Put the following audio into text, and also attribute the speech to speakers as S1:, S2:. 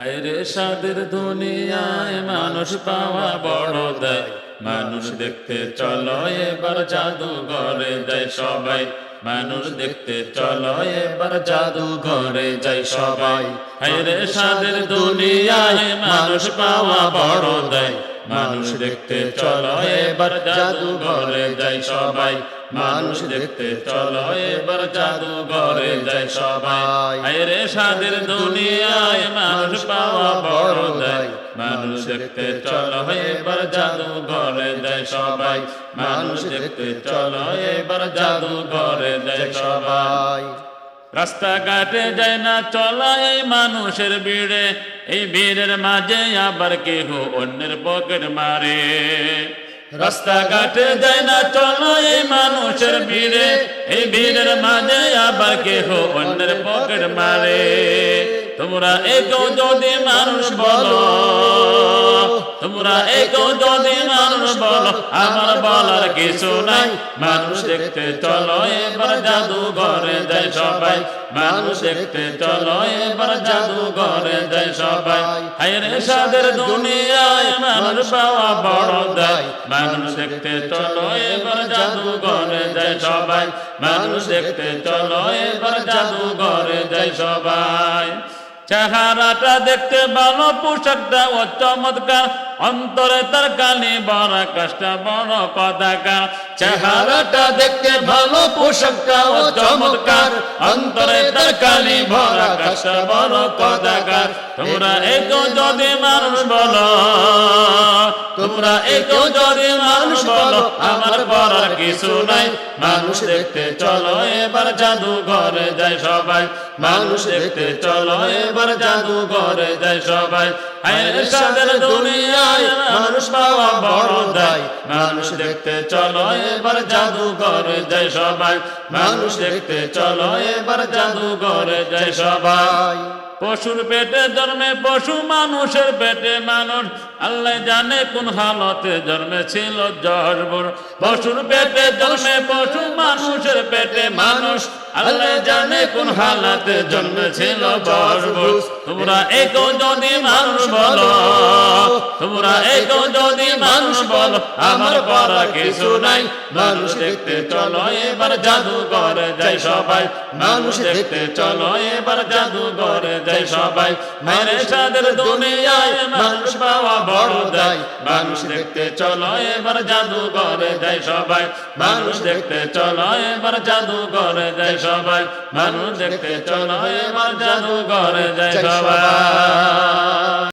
S1: আরে সাদের দুনিয়ায় মানুষ পাওয়া বড় দেয় মানুষ দেখতে চলো, এবার জাদু করে দেয় সবাই। মানুষ দেখতে চলো, এবার জাদু ঘরে যায় সবাই আরে সাদের দুনিয়ায় মানুষ পাওয়া বড় দেয়। মানুষ দেখতে চলো, এবার জাদু ঘরে যায় সবাই। মানুষ দেখতে চলো, এবার জাদু ঘরে যায় সবাই আরে সাদের দুনিয়ায় মানুষ পাওয়া বড় দেয়। মানুষ দেখতে চলো, এবার জাদু ঘরে সবাই। মানুষ দেখতে চলো, এবার জাদু ঘরে সবাই। রাস্তাঘাটে যায় না, চলা এই মানুষের ভিড়ে। এই ভিড়ের মাঝে আবার কেহ অন্যের পকেট মারে। রাস্তাঘাটে যায় না, চলো এই মানুষের ভিড়ে। এই ভিড়ের মাঝে আবার কেহ অন্যের পকেট মারে। তোমরা একও যদি মানুষ বলো তোমরা একও যদি মানুষ বলো, আমার বলার কিছু নাই। মানুষ দেখতে চলো, এবার জাদু ঘরে যায় সবাই। মানুষ দেখতে চলো, এবার জাদু ঘরে যায় সবাই। হায়রে সাদের দুনিয়ায় মানুষ পাওয়া বড় দেয়। মানুষ দেখতে চলো, এবার জাদু ঘরে যায় সবাই। মানুষ দেখতে চলো, এবার জাদু ঘরে যায় সবাই। চেহারাটা দেখতে ভালো, পোশাকটা ও চমৎকার অন্তরে তার কালি বড় কষ্ট, বড় কদাকার চেহারাটা দেখতে ভালো, পোশাকটা ও চমৎকার। অন্তরে তার কালি বড় কষ্ট, বড় কদাকার তোমরা একও যদি মানুষ বলো, তোমরা একও যদি মানুষ বলো, আমার পড়ার কিছু নাই। মানুষ দেখতে চলো, এবার জাদু ঘরে যায় সবাই। মানুষ দেখতে চলো, এবার জাদু ঘরে যায় সবাই সাদের দুনিয়ায় মানুষ পাওয়া বড় দায়। মানুষ দেখতে চলো, এবার জাদু ঘরে যায় সবাই। মানুষ দেখতে চলো, এবার জাদু ঘরে যায় সবাই। পশুর পেটে জন্মে পশু, মানুষের পেটে মানুষ। আল্লাহ জানে কোন হালতে জন্মেছিল জর্বর পশুর পেটে জন্মে পশু, মানুষের পেটে মানুষ। আল্লাহ জানে কোন হালাতে জন্মেছিল জর্বর তোমরা একও যদি মানুষ বলো, তোমরা একও যদি মানুষ বলো, আমার পড়া কিছু নাই। মানুষ দেখতে চলো, এবার জাদু করে যায় সবাই। মানুষ দেখতে চলো, এবার জাদু করে যায় সবাই। মেরে সাদের দুনিয়ায় মানুষ পাওয়া বড় দেয়। মানুষ দেখতে চলো, এবার জাদু করে যায় সবাই। মানুষ দেখতে চলো, এবার জাদু করে যায় সবাই মানুষ দেখতে চলো এবার জাদুঘরে যায় সবাই।